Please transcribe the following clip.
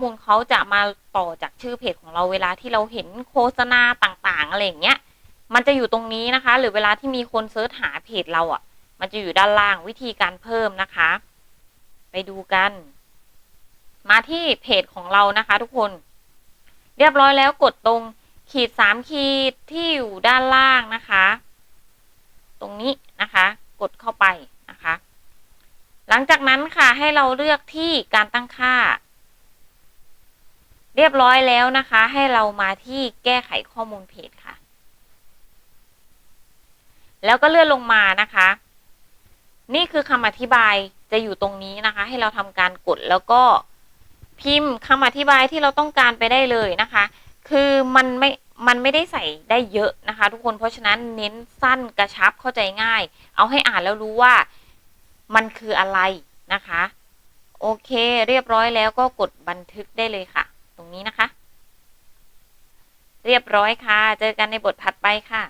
มูลเขาจะมาต่อจากชื่อเพจของเราเวลาที่เราเห็นโฆษณาต่างๆอะไรอย่างเงี้ย มันจะอยู่ตรงนี้นะคะ หรือเวลาที่มีคนเซิร์ชหาเพจเราอะ่ะ มันจะอยู่ด้านล่างวิธีการเพิ่มนะคะ ไปดูกัน มาที่เพจของเรานะคะ ทุกคน เรียบร้อยแล้วกดตรงขีดสามขีดที่อยู่ด้านล่างนะคะ ตรงนี้นะคะ กดเข้าไปนะคะ หลังจากนั้นค่ะให้เราเลือกที่การตั้งค่า รียบร้อยแล้วนะคะ ให้เรามาที่แก้ไขข้อมูลเพจค่ะ แล้วก็เลื่อนลงมานะคะ นี่คือคำอธิบายจะอยู่ตรงนี้นะคะ ให้เราทำการกดแล้วก็พิมพ์คำอธิบายที่เราต้องการไปได้เลยนะคะ คือมันไม่มันไม่ได้ใส่ได้เยอะนะคะ ทุกคนเพราะฉะนั้นเน้นสั้นกระชับเข้าใจง่าย เอาให้อ่านแล้วรู้ว่ามันคืออะไรนะคะ โอเค เรียบร้อยแล้วก็กดบันทึกได้เลยค่ะ นี้นะคะ เรียบร้อยค่ะ เจอกันในบทถัดไปค่ะ